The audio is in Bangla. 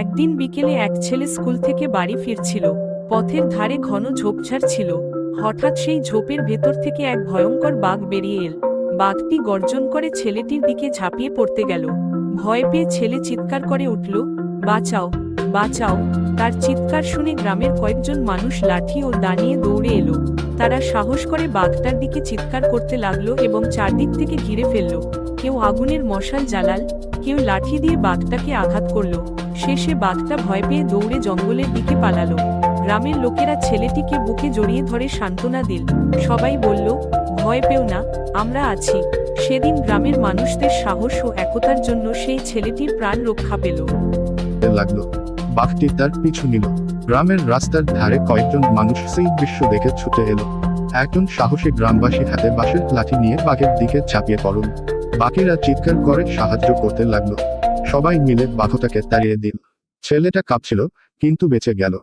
একদিন বিকেলে এক ছেলে স্কুল থেকে বাড়ি ফিরছিল। পথের ধারে ঘন ঝোপঝাড় ছিল হঠাৎ সেই ঝোপের ভেতর থেকে এক ভয়ঙ্কর বাঘ বেরিয়ে এল। বাঘটি গর্জন করে ছেলেটির দিকে ঝাঁপিয়ে পড়তে গেল। ভয় পেয়ে ছেলে চিৎকার করে উঠল, বাঁচাও বাঁচাও। তার চিৎকার শুনে গ্রামের কয়েকজন মানুষ লাঠি ও দাঁড়িয়ে দৌড়ে এলো। তারা সাহস করে বাঘটার দিকে চিৎকার করতে লাগল এবং চারদিক থেকে ঘিরে ফেলল। কেউ আগুনের মশাল জ্বালাল, কেউ লাঠি দিয়ে বাঘটাকে আঘাত করল। শেষে বাঘটা ভয় পেয়ে দৌড়ে জঙ্গলের দিকে পালালো। গ্রামের লোকেরা ছেলেটিকে বুকে জড়িয়ে ধরে সান্ত্বনা দিল। সবাই বলল, ভয় পেও না, আমরা আছি। সেদিন গ্রামের মানুষদের সাহস ও একতার জন্য সেই ছেলেটির প্রাণ রক্ষা পেল। লাগল। বাঘটি তার পিছু নিল। গ্রামের রাস্তার ধারে কয়েকজন মানুষ সেই দৃশ্য দেখে ছুটে এলো। একজন সাহসী গ্রামবাসী হাতে বাঁশের লাঠি নিয়ে বাঘের দিকে ঝাঁপিয়ে পড়ল। বাকিরা চিৎকার করে সাহায্য করতে লাগল। সবাই মিলে বাঘটাকে তাড়িয়ে দিল। ছেলেটা কাঁপছিল, কিন্তু বেঁচে গেল।